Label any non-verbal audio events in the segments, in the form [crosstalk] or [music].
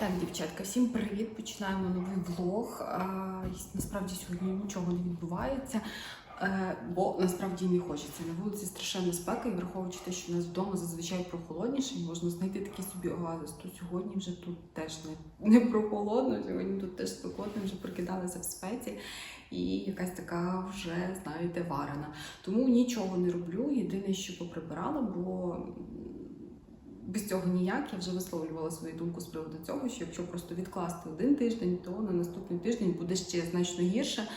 Так, дівчатка, всім привіт! Починаємо новий влог. Насправді сьогодні нічого не відбувається, е, бо насправді не хочеться. На вулиці страшенна спека, і враховуючи те, що у нас вдома зазвичай прохолодніше, можна знайти такий собі оазис. То сьогодні вже тут теж не, не прохолодно, сьогодні тут теж спекотно, вже прокидалися в спеці. І якась така вже, знаєте, варена. Тому нічого не роблю. Єдине, що поприбирала, бо без цього ніяк. Я вже висловлювала свою думку з приводу цього, що якщо просто відкласти один тиждень, то на наступний тиждень буде ще значно гірше.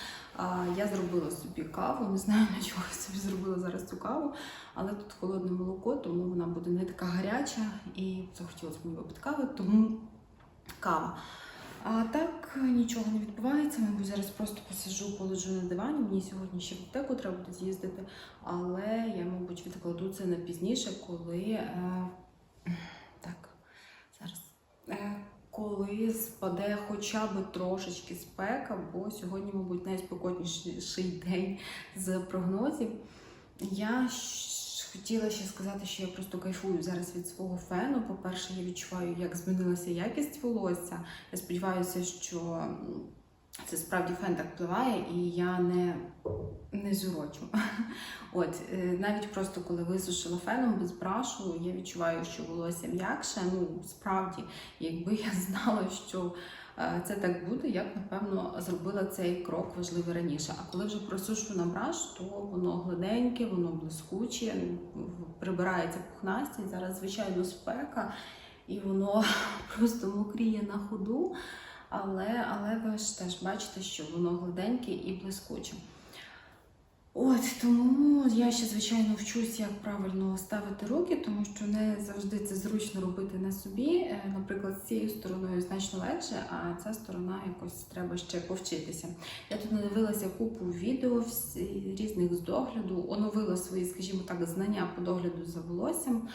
Я зробила собі каву, не знаю на чого я собі зробила зараз цю каву, але тут холодне молоко, тому вона буде не така гаряча і захотілося мені випити кави, тому кава. А так нічого не відбувається. Мабуть, зараз просто посиджу, полежу на дивані. Мені сьогодні ще в аптеку треба буде з'їздити, але я, мабуть, відкладу це на пізніше, коли. Так, зараз. Е, коли спаде хоча б трошечки спека, бо сьогодні, мабуть, найспекотніший день з прогнозів. Я хотіла ще сказати, що я просто кайфую зараз від свого фену. По-перше, я відчуваю, як змінилася якість волосся. Я сподіваюся, що це справді фен так впливає, і я не, не зурочу. [laughs] От е, навіть просто коли висушила феном без брашу, я відчуваю, що волосся м'якше. Ну справді, якби я [laughs] знала, що е, це так буде, я б напевно зробила цей крок важливий раніше. А коли вже просушу на браш, то воно гладеньке, воно блискуче, прибирається пухнастість. Зараз звичайно спека, і воно [laughs] просто мокріє на ходу. Але, але ви ж теж бачите, що воно гладеньке і блискуче. От тому я ще звичайно вчусь, як правильно ставити руки, тому що не завжди це зручно робити на собі. Е, Наприклад, з цією стороною значно легше, а ця сторона якось треба ще повчитися. Я тут надивилася купу відео різних з догляду, оновила свої, скажімо так, знання по догляду за волоссям.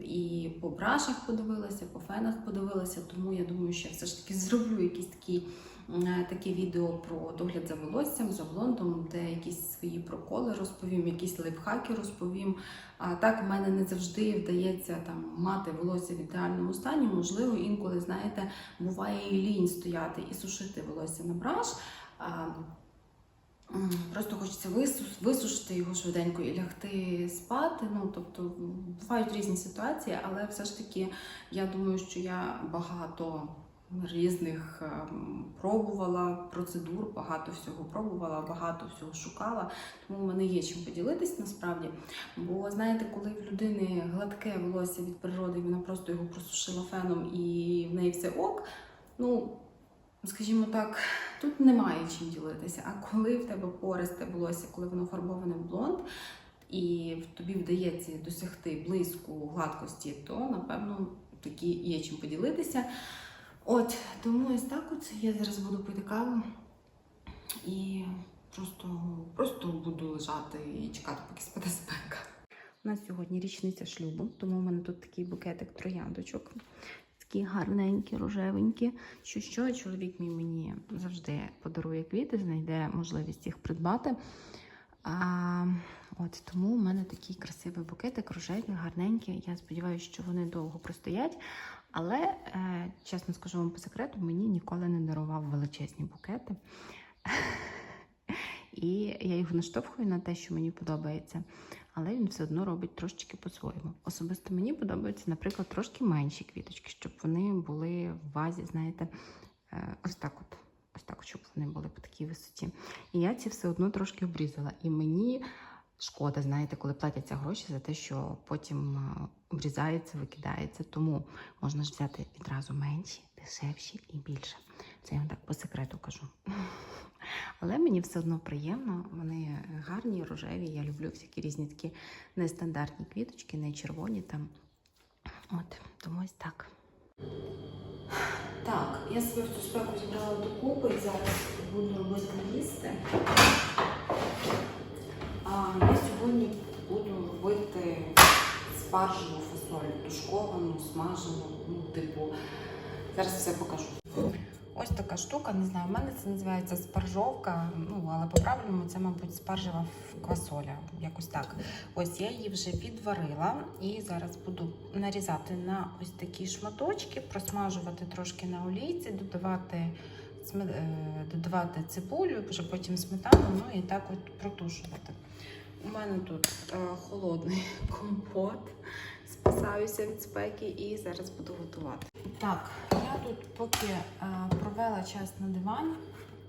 І по брашах подивилася, по фенах подивилася, тому я думаю, що я все ж таки зроблю якісь такі е, таке відео про догляд за волоссям, за блондом, де якісь свої проколи розповім, якісь лайфхаки розповім. А так в мене не завжди вдається там мати волосся в ідеальному стані. Можливо, інколи, знаєте, буває і лінь стояти і сушити волосся на браш. Просто хочеться висушити його швиденько і лягти спати. Ну, тобто бувають різні ситуації, але все ж таки я думаю, що я багато різних ем, пробувала процедур, багато всього пробувала, багато всього шукала. Тому в мене є чим поділитись насправді. Бо знаєте, коли в людини гладке волосся від природи, вона просто його просушила феном і в неї все ок. Ну, скажімо так, тут немає чим ділитися. А коли в тебе пористе волосся, коли воно фарбоване в блонд, і тобі вдається досягти блиску гладкості, то напевно такі є чим поділитися. От, тому ось так от я зараз буду пити каву і просто, просто буду лежати і чекати, поки спаде спека. У нас сьогодні річниця шлюбу, тому в мене тут такий букетик трояндочок. Такі гарненькі, рожевенькі. Що що, чоловік мій мені завжди подарує квіти, знайде можливість їх придбати. А, от тому у мене такий красивий букетик, рожеві, гарненькі. Я сподіваюся, що вони довго простоять. Але, е, чесно скажу вам по секрету, мені ніколи не дарував величезні букети. [laughs] І я його наштовхую на те, що мені подобається. Але він все одно робить трошечки по-своєму. Особисто мені подобаються, наприклад, трошки менші квіточки, щоб вони були в вазі, знаєте, е, ось так от. Ось так, щоб вони були по такій висоті. І я ці все одно трошки обрізала. І мені шкода, знаєте, коли платяться гроші за те, що потім е, обрізається, викидається. Тому можна ж взяти відразу менші, дешевші і більше. Це я вам так по секрету кажу. [laughs] Але мені все одно приємно, вони гарні, рожеві. Я люблю всякі різні такі нестандартні квіточки, не червоні там. От, тому ось так. Так, я в цю спеку зібрала докупи і зараз буду робити їсти. А я сьогодні буду робити спаржеву фасоль, тушковану, смажену, ну, типу. Зараз все покажу. Ось така штука, не знаю, у мене це називається спаржовка, ну, але по-правильному це, мабуть, спаржева квасоля, якось так. Ось я її вже відварила і зараз буду нарізати на ось такі шматочки, просмажувати трошки на олійці, додавати, е, додавати цибулю, вже потім сметану, ну і так от протушувати. У мене тут е, холодний [laughs] компот. Спасаюся від спеки і зараз буду готувати. Так, я тут поки е, провела час на дивані,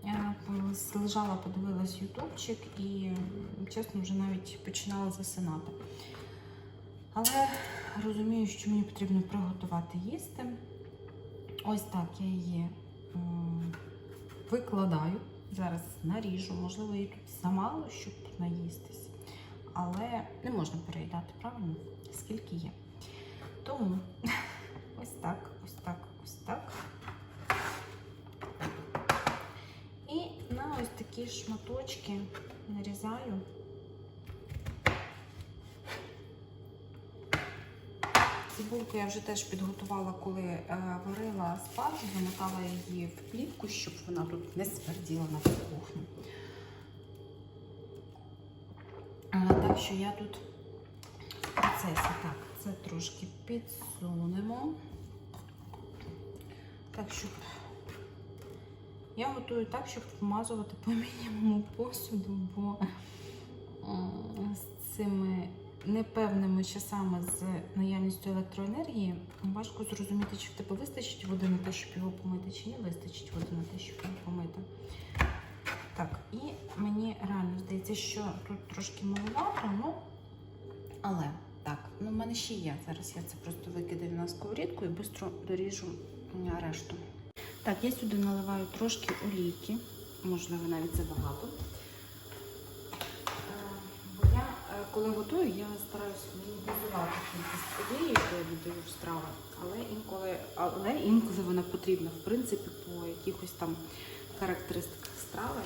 я лежала, подивилась ютубчик і, чесно, вже навіть починала засинати. Але розумію, що мені потрібно приготувати їсти. Ось так я її м, викладаю. Зараз наріжу, можливо, її тут замало, щоб наїстись. Але не можна переїдати, правильно? Скільки є. Тому [laughs] ось так, ось так, ось так. І на ось такі шматочки нарізаю. Цибульку я вже теж підготувала, коли е, варила спаржу, замотала її в плівку, щоб вона тут не сверділа на кухню. Е, так що я тут в процесі. Так, це трошки підсунемо. Так, щоб я готую так, щоб вмазувати по [laughs] мінімуму посуду, бо з цими непевними часами з наявністю електроенергії важко зрозуміти, чи в тебе вистачить води на те, щоб його помити, чи не вистачить води на те, щоб його помити. Так, і мені реально здається, що тут трошки маловато, ну, але так, ну в мене ще є. Зараз я це просто викидаю на сковорідку і швидко доріжу решту. Так, я сюди наливаю трошки олійки, можливо, навіть забагато. Е, Бо я, е, коли готую, я стараюся мінімізувати кількість олії, я додаю в страви, але інколи, але інколи вона потрібна, в принципі, по якихось там характеристиках страви.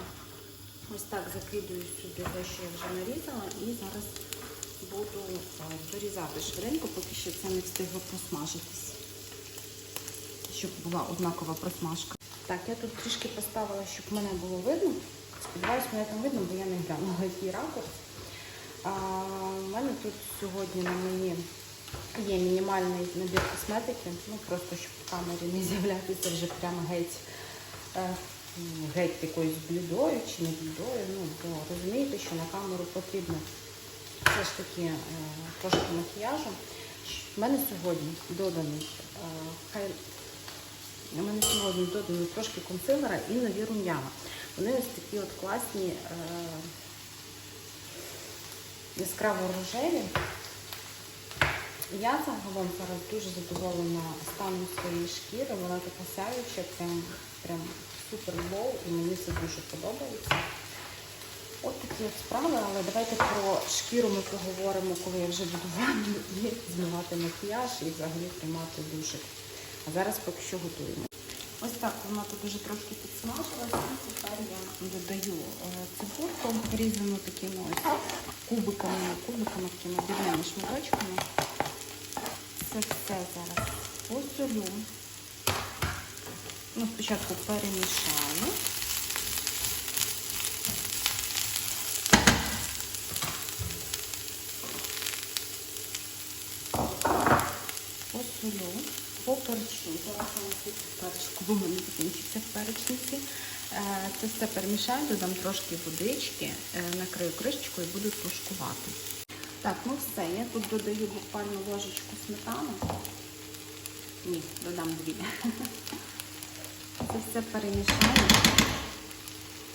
Ось так закидую сюди те, що я вже нарізала, і зараз буду е, дорізати швиденько, поки що це не встигло просмажитись. Щоб була однакова просмажка. Так, я тут трішки поставила, щоб мене було видно. Сподіваюсь, мене там видно, бо я не глянула, який ракурс. А, у мене тут сьогодні на мені є мінімальний набір косметики. Ну просто щоб в камері не з'являтися вже прямо геть, е, геть якоюсь блідою чи не блідою. Ну, бо розумієте, що на камеру потрібно все ж таки е, трошки макіяжу. У мене сьогодні доданий е, хай у мене сьогодні додано трошки консилера і нові рум'яна. Вони ось такі от класні, е, яскраво рожеві. Я загалом зараз дуже задоволена станом своєї шкіри. Вона така сяюча, прям, прям супер лоу, і мені це дуже подобається. От такі от справи, але давайте про шкіру ми поговоримо, коли я вже буду в ванні і змивати макіяж і взагалі приймати душик. А зараз поки що готуємо. Ось так вона тут вже трошки підсмажилася. Тепер я додаю е, цибульку, різану такими ось кубиками, кубиками, такими дрібними шматочками. Це все зараз посолю. Ну, спочатку перемішаю. Посолю, поперчу. Зараз перчику, бо мене закінчиться перечниці. Е, Це все перемішаю, додам трошки водички, е, накрию кришечкою і буду тушкувати. Так, ну все, я тут додаю буквально ложечку сметани. Ні, додам дві. [laughs] Це все перемішаю.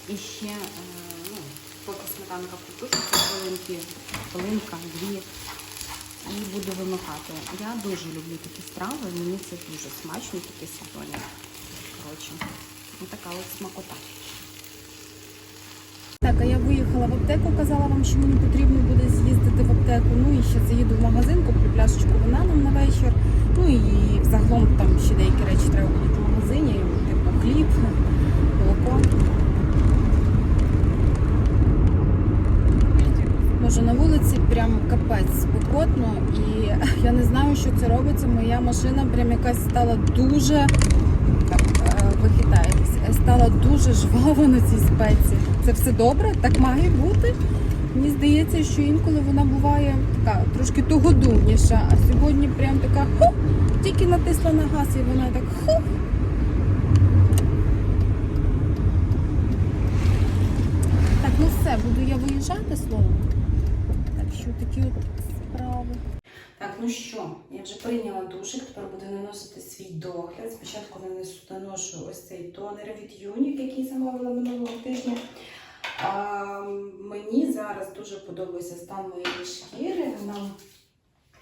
І ще, е, ну, поки сметанка протушиться, хвилинки, хвилинка, дві. І буду вимикати. Я дуже люблю такі страви, мені це дуже смачно, такі солоні. Коротше, така от смакота. Так, а я виїхала в аптеку, казала вам, що мені потрібно буде з'їздити в аптеку. Ну і ще заїду в магазин, куплю пляшечку вина нам на вечір. Ну і загалом там ще деякі речі треба типу хліб, молоко. Може на вулиці прям капець спекотно і [laughs] я не знаю, що це робиться. Моя машина прям якась стала дуже е, ви хитаєтесь, стала дуже жвава на цій спеці. Це все добре? Так має бути. Мені здається, що інколи вона буває така трошки тугодумніша, а сьогодні прям така хух, тільки натисла на газ і вона так хух. Ну все, буду я виїжджати словом. Так що такі от справи. Так, ну що, я вже прийняла душик, тепер буду наносити свій догляд. Спочатку нанесу наношу ось цей тонер від Юнік, який замовила минулого тижня. А, мені зараз дуже подобається стан моєї шкіри. Вона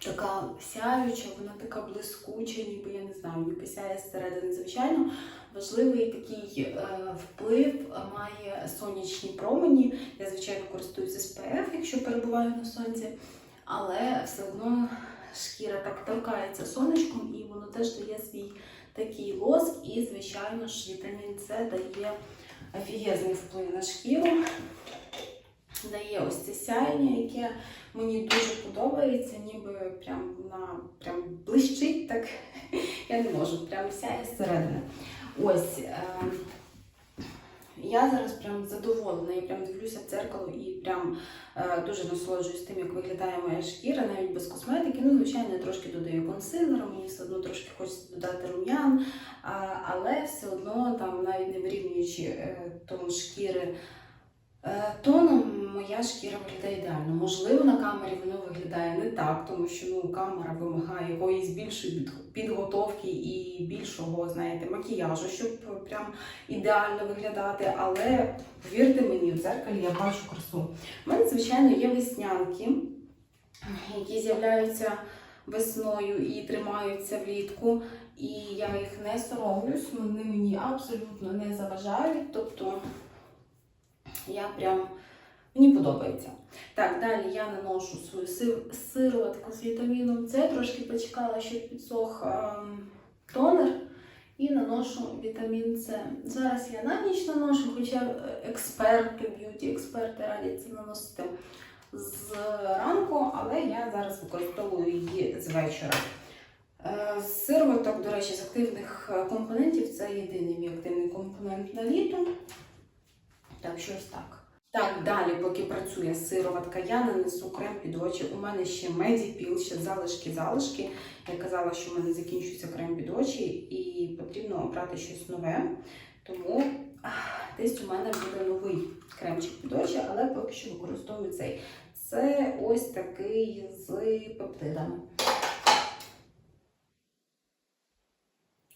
така сяюча, вона така блискуча, ніби я не знаю, ніби сяє зсередини. Звичайно, важливий такий е, вплив має сонячні промені. Я, звичайно, користуюся SPF, якщо перебуваю на сонці. Але все одно шкіра так торкається сонечком, і воно теж дає свій такий лоск. І, звичайно ж, вітамін С дає офігезний вплив на шкіру. Дає ось це сяєння, яке мені дуже подобається, ніби прям вона прям блищить так. [laughs] Я не можу, прям сяє зсередини. Ось. Е- я зараз прям задоволена, я прям дивлюся в дзеркало і прям е, дуже насолоджуюсь тим, як виглядає моя шкіра, навіть без косметики. Ну, звичайно, я трошки додаю консилера, мені все одно трошки хочеться додати рум'ян, але все одно там, навіть не вирівнюючи е, тон шкіри е, тоном, моя шкіра виглядає ідеально. Можливо, на камері воно виглядає не так, тому що ну, камера вимагає якоїсь більшої підготовки і більшого, знаєте, макіяжу, щоб прям ідеально виглядати, але повірте мені, в дзеркалі я бачу красу. У мене, звичайно, є веснянки, які з'являються весною і тримаються влітку, і я їх не соромлюсь, вони мені абсолютно не заважають. Тобто я прям мені подобається. Так, далі я наношу свою сироватку з вітаміном С, трошки почекала, щоб підсох ем, тонер і наношу вітамін С. Зараз я на ніч наношу, хоча е, експерти, б'юті-експерти радять це наносити зранку, але я зараз використовую її з вечора. Сироваток, до речі, з активних е, компонентів це єдиний мій активний компонент на літо. Так, щось так. Так, далі, поки працює сироватка, я нанесу крем під очі. У мене ще медіпіл, ще залишки-залишки. Я казала, що в мене закінчується крем під очі і потрібно обрати щось нове. Тому ах, десь у мене буде новий кремчик під очі, але поки що використовую цей. Це ось такий з пептидами.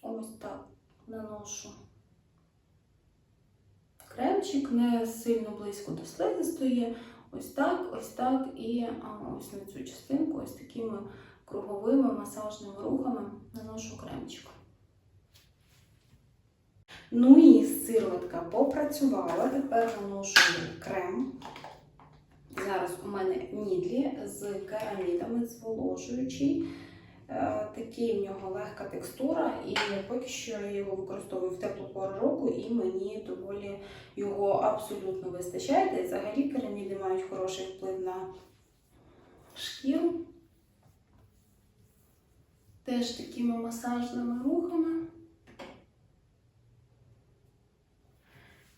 Ось так наношу кремчик, не сильно близько до слизистої. Ось так, ось так, і ось на цю частинку, ось такими круговими масажними рухами наношу кремчик. Ну і сироватка попрацювала. Тепер наношу крем. Зараз у мене нідлі з керамідами зволожуючий. Е, Такий в нього легка текстура, і поки що я його використовую в теплу пору року, і мені доволі його абсолютно вистачає. Та й взагалі кераміди мають хороший вплив на шкіру. Теж такими масажними рухами.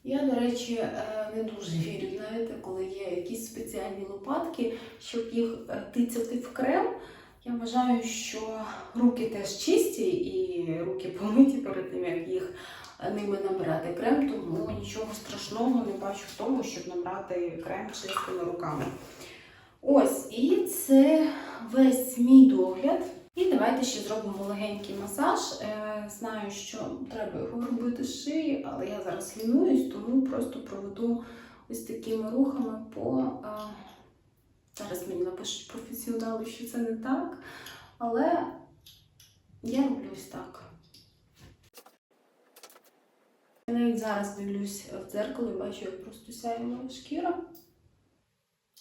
Я, до речі, е, не дуже вірю, знаєте, коли є якісь спеціальні лопатки, щоб їх е, тицяти в крем. Я вважаю, що руки теж чисті і руки помиті перед тим, як їх е, ними набирати крем, тому нічого страшного не бачу в тому, щоб набрати крем чистими руками. Ось, і це весь мій догляд. І давайте ще зробимо легенький масаж. Е, знаю, що треба його робити шиї, але я зараз лінуюсь, тому просто проведу ось такими рухами по. Зараз мені напишуть професіонали, що це не так. Але я роблю ось так. Я навіть зараз дивлюсь в дзеркало і бачу, як просто сяє моя шкіра.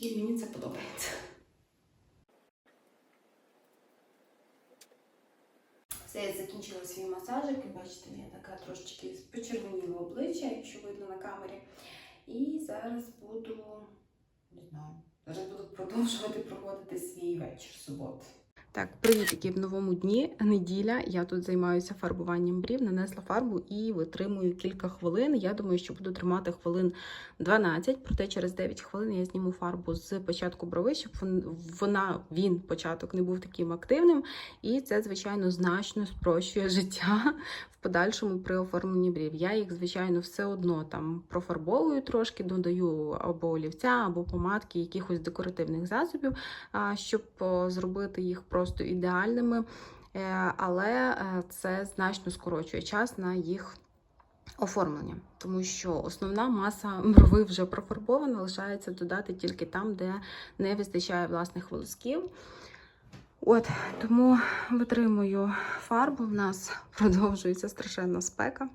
І мені це подобається. Все, я закінчила свій масажик, і бачите, я така трошечки почервоніла обличчя, якщо видно на камері. І зараз буду, не знаю, зараз буду продовжувати проводити свій вечір суботи. Так, привітики в новому дні. Неділя. Я тут займаюся фарбуванням брів, нанесла фарбу і витримую кілька хвилин. Я думаю, що буду тримати хвилин 12, проте через 9 хвилин я зніму фарбу з початку брови, щоб вона, він, початок, не був таким активним. І це, звичайно, значно спрощує життя в подальшому при оформленні брів. Я їх, звичайно, все одно там профарбовую трошки, додаю або олівця, або помадки, якихось декоративних засобів, щоб зробити їх просто ідеальними. Е, Але е, це значно скорочує час на їх оформлення, тому що основна маса [laughs] брови вже профарбована, лишається додати тільки там, де не вистачає власних волосків. От, тому витримую фарбу. В нас продовжується страшенна спека.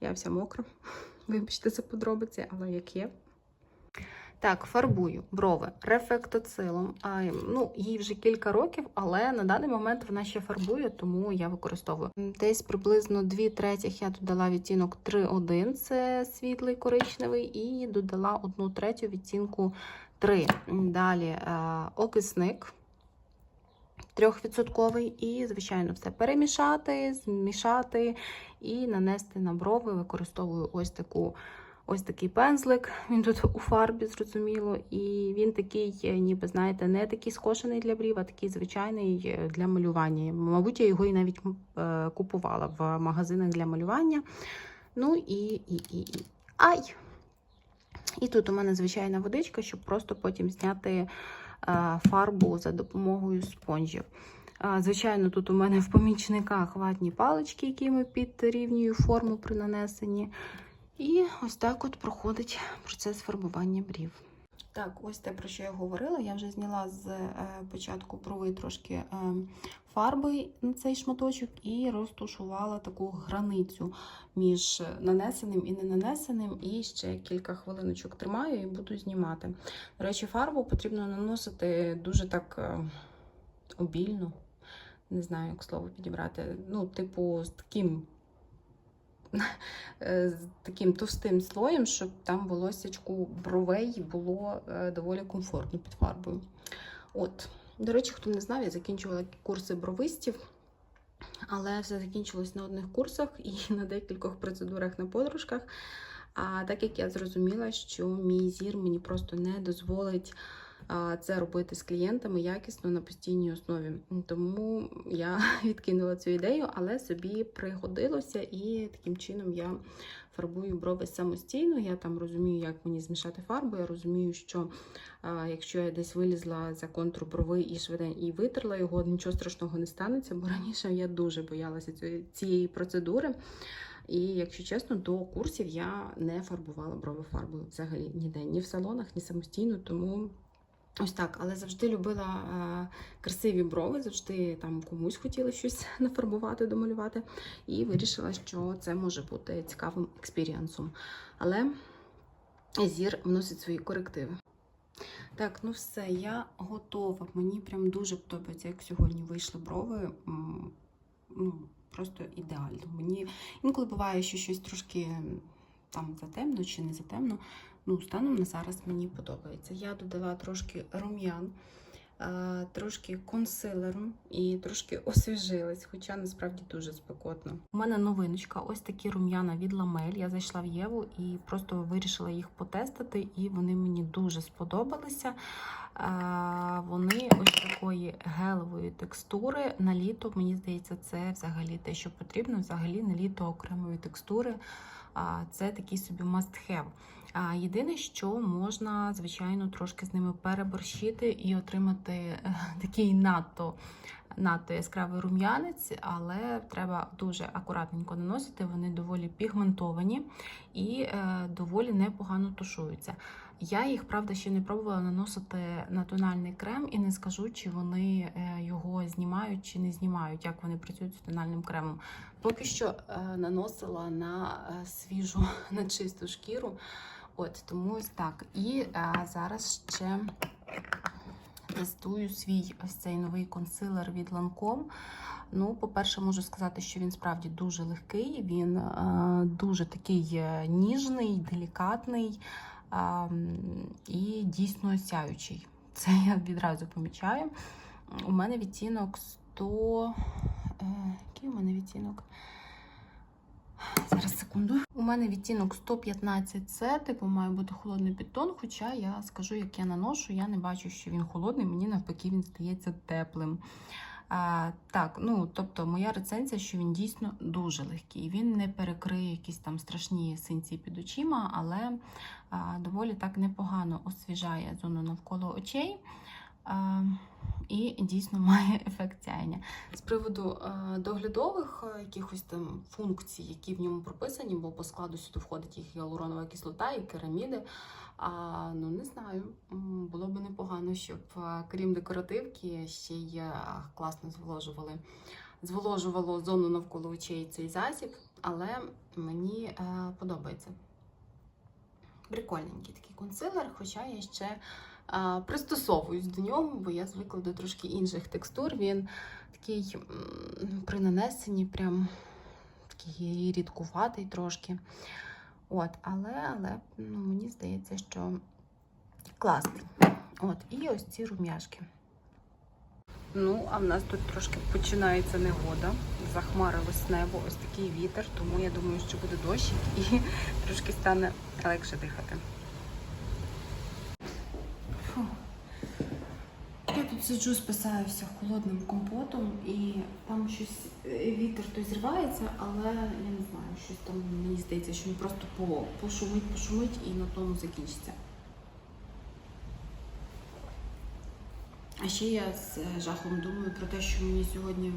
Я вся мокра. Вибачте за подробиці, але як є. Так, фарбую брови рефектоцилом. А, ну, їй вже кілька років, але на даний момент вона ще фарбує, тому я використовую. Десь приблизно 2 третіх я додала відтінок 3,1, це світлий коричневий, і додала 1 третю відтінку 3. Далі е, окисник. Трьохвідсотковий, і, звичайно, все перемішати, змішати і нанести на брови. Використовую ось таку ось такий пензлик. Він тут у фарбі, зрозуміло. І він такий, е, ніби, знаєте, не такий скошений для брів, а такий звичайний е, для малювання. Мабуть, я його і навіть е, купувала в магазинах для малювання. Ну і, і, і, і. Ай! І тут у мене звичайна водичка, щоб просто потім зняти фарбу за допомогою спонжів. Звичайно, тут у мене в помічниках ватні палички, якими підрівнюю форму при нанесенні. І ось так от проходить процес фарбування брів. Так, ось те, про що я говорила. Я вже зняла з е, початку брови трошки е, фарби на цей шматочок і розтушувала таку границю між нанесеним і не нанесеним. І ще кілька хвилиночок тримаю і буду знімати. До речі, фарбу потрібно наносити дуже так е, обільно. Не знаю, як слово підібрати. Ну, типу, з таким [laughs] таким товстим слоєм, щоб там волосячку бровей було е, доволі комфортно під фарбою. От, до речі, хто не знав, я закінчувала курси бровистів, але все закінчилось на одних курсах і [laughs] на декількох процедурах на подружках. А так як я зрозуміла, що мій зір мені просто не дозволить це робити з клієнтами якісно на постійній основі. Тому я [laughs] відкинула цю ідею, але собі пригодилося, і таким чином я фарбую брови самостійно. Я там розумію, як мені змішати фарбу. Я розумію, що якщо я десь вилізла за контур брови і швидень і витерла його, нічого страшного не станеться, бо [laughs] раніше я дуже боялася цієї- процедури. І, якщо чесно, до курсів я не фарбувала брови фарбою взагалі ніде, ні в салонах, ні самостійно, тому ось так. Але завжди любила е, красиві брови, завжди там комусь хотіла щось [laughs] нафарбувати, домалювати. І вирішила, що це може бути цікавим експірієнсом. Але зір вносить свої корективи. Так, ну все, я готова. Мені прям дуже подобається, як сьогодні вийшли брови. Ну, просто ідеально. Мені інколи буває, що щось трошки там затемно чи не затемно. Ну, станом на зараз мені подобається. Я додала трошки рум'ян, е, трошки консилеру і трошки освіжилась, хоча насправді дуже спекотно. У мене новиночка, ось такі рум'яна від Ламель. Я зайшла в Єву і просто вирішила їх потестити, і вони мені дуже сподобалися. Е, Вони ось такої гелевої текстури. На літо, мені здається, це взагалі те, що потрібно. Взагалі на літо окремої текстури. А, Це такий собі must have. Єдине, що можна, звичайно, трошки з ними переборщити і отримати е, такий надто, надто яскравий рум'янець, але треба дуже акуратненько наносити. Вони доволі пігментовані і е, доволі непогано тушуються. Я їх, правда, ще не пробувала наносити на тональний крем і не скажу, чи вони е, його знімають чи не знімають, як вони працюють з тональним кремом. Поки що наносила на свіжу, [laughs] на чисту шкіру. От, тому ось так. І е, зараз ще тестую свій ось цей новий консилер від Lancome. Ну, по-перше, можу сказати, що він справді дуже легкий, він е, дуже такий е, ніжний, делікатний е, і дійсно сяючий. Це я відразу помічаю. У мене відтінок 100. Е, який у мене відтінок? Зараз секунду. У мене відтінок 115 це, типу, має бути холодний підтон. Хоча я скажу, як я наношу, я не бачу, що він холодний, мені навпаки він стається теплим. А, так, ну тобто, моя рецензія, що він дійсно дуже легкий. Він не перекриє якісь там страшні синці під очима, але а, доволі так непогано освіжає зону навколо очей. А, і дійсно [laughs] має ефект сяєння. З приводу е, доглядових е, якихось там функцій, які в ньому прописані, бо по складу сюди входить і гіалуронова кислота, і кераміди. А, ну не знаю, було б непогано, щоб е, крім декоративки ще й класно зволожували. Зволожувало зону навколо очей цей засіб, але мені подобається. Прикольненький такий консилер, хоча я ще пристосовуюсь до нього, бо я звикла до трошки інших текстур. Він такий при нанесенні прям такий рідкуватий трошки. От, але, але ну, мені здається, що класний. От, і ось ці рум'яшки. Ну, а в нас тут трошки починається негода. Захмарилось небо, ось такий вітер, тому я думаю, що буде дощик і [laughs] трошки стане легше дихати. Фу. Я тут сиджу, спасаюся холодним компотом, і там щось е, вітер той зривається, але я не знаю, щось там мені здається, що він просто пошумить, пошумить і на тому закінчиться. А ще я з е, жахом думаю про те, що мені сьогодні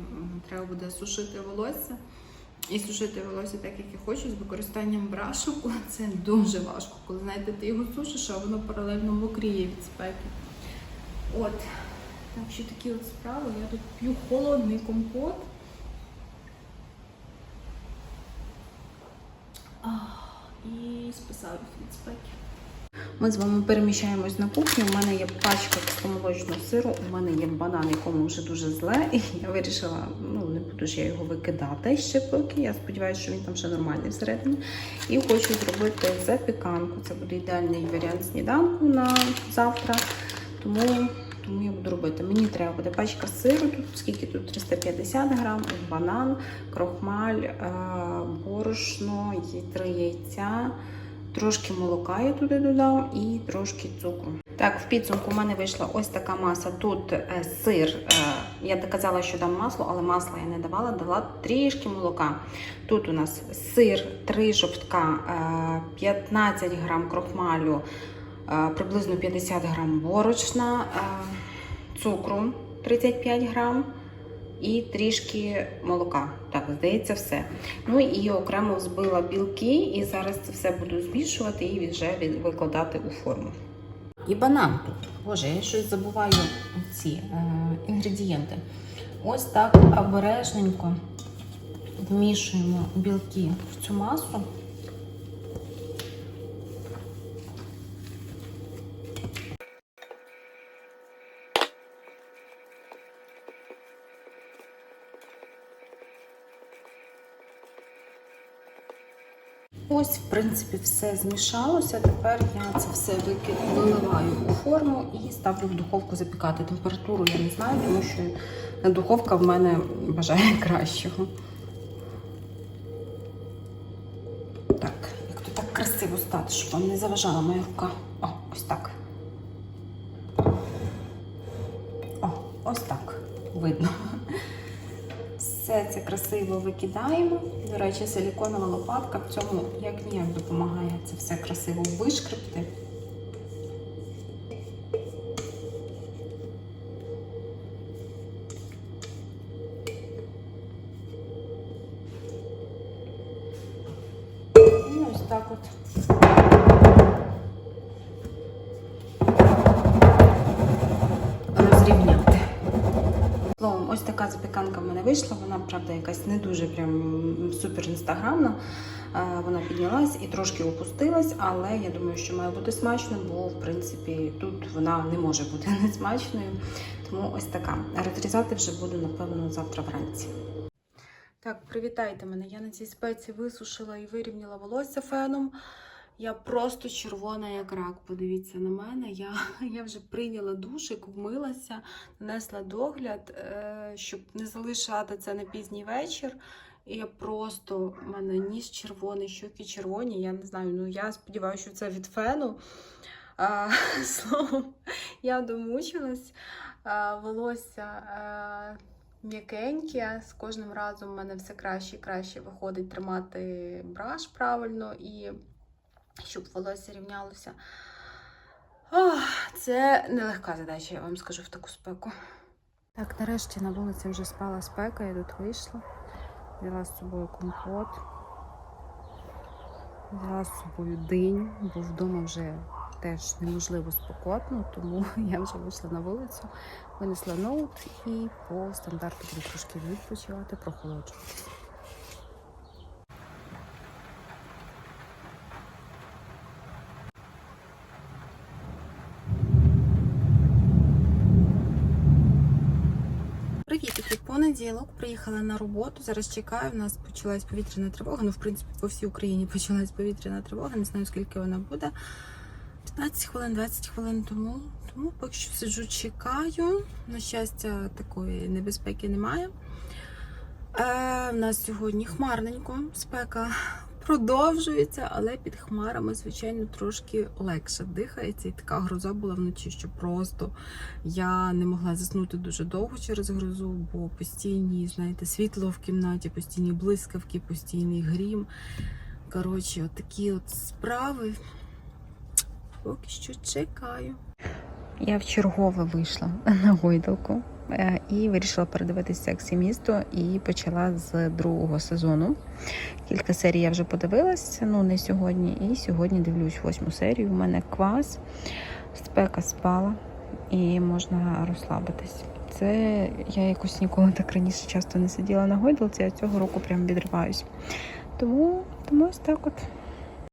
треба буде сушити волосся. І сушити волосся так, як я хочу, з використанням брашок. Це дуже важко, коли знаєте, ти його сушиш, а воно паралельно мокріє від спеки. От. Так що такі от справи. Я тут п'ю холодний компот. І списаюсь від спеки. Ми з вами переміщаємось на кухню. У мене є пачка кисломолочного сиру, у мене є банан, якому вже дуже зле. [laughs] І я вирішила, ну не буду ж я його викидати ще поки. Я сподіваюся, що він там ще нормальний всередині. І хочу зробити запіканку. Це буде ідеальний варіант сніданку на завтра. Тому, тому я буду робити. Мені треба буде пачка сиру, тут скільки тут 350 грам, банан, крохмаль, е, борошно, три яйця. Трошки молока я туди додав і трошки цукру. Так, в підсумку в мене вийшла ось така маса. Тут е, сир. Е, я доказала, що дам масло, але масла я не давала, дала трішки молока. Тут у нас сир, 3 жовтка, е, 15 грам крохмалю, приблизно 50 грам борошна, е, цукру 35 грам і трішки молока. Так, здається, все. Ну і окремо взбила білки, і зараз це все буду змішувати і вже викладати у форму. І банан. Боже, я щось забуваю ці е, інгредієнти. Ось так обережненько вмішуємо білки в цю масу. Ось, в принципі, все змішалося. Тепер я це все виливаю у форму і ставлю в духовку запікати. Температуру я не знаю, тому що духовка в мене бажає [laughs] кращого. Так, як тут так красиво стати, щоб вам не заважала моя рука. О, ось так. О, ось так. Видно. Все це красиво викидаємо. До речі, силіконова лопатка в цьому як ніяк допомагає це все красиво вишкребти. Супер інстаграмна. Е, Вона піднялась і трошки опустилась, але я думаю, що має бути смачно, бо в принципі тут вона не може бути [laughs] несмачною. Тому ось така. Розрізати вже буду, напевно, завтра вранці. Так, привітайте мене. Я на цій спеці висушила і вирівняла волосся феном. Я просто червона, як рак. Подивіться на мене. Я, [laughs] я вже прийняла душик, вмилася, нанесла догляд, е, щоб не залишати це на пізній вечір. І я просто в мене ніс червоний, щоки червоні. Я не знаю. Ну я сподіваюся, що це від фену. А, [laughs] словом, я домучилась. А, волосся а, м'якеньке. З кожним разом в мене все краще і краще виходить тримати браш правильно і щоб волосся рівнялося. Ох, це нелегка задача, я вам скажу в таку спеку. Так, нарешті на вулиці вже спала спека, я тут вийшла. Взяла з собою компот. Взяла з собою динь, бо вдома вже теж неможливо спокотно, тому [laughs] я вже вийшла на вулицю, винесла ноут і по стандарту буду трошки відпочивати, прохолоджуватися. Привіт, понеділок. Приїхала на роботу. Зараз чекаю. У нас почалась повітряна тривога. Ну, в принципі, по всій Україні почалась повітряна тривога. Не знаю, скільки вона буде. 15 хвилин, 20 хвилин тому. Тому поки що сиджу, чекаю. На щастя, такої небезпеки немає. Е, у нас сьогодні хмарненько, спека продовжується, але під хмарами, звичайно, трошки легше дихається. І така гроза була вночі, що просто я не могла заснути дуже довго через грозу, бо постійні, знаєте, світло в кімнаті, постійні блискавки, постійний грім. Коротше, от такі от справи. Поки що чекаю. Я вчергове вийшла на гойдалку і вирішила передивитися «Сексі місто» і почала з другого сезону. Кілька серій я вже подивилася, ну не сьогодні. І сьогодні дивлюсь восьму серію. У мене квас, спека спала і можна розслабитись. Це я якось ніколи так раніше часто не сиділа на гойдалці, а цього року прям відриваюсь. Тому, тому ось так от.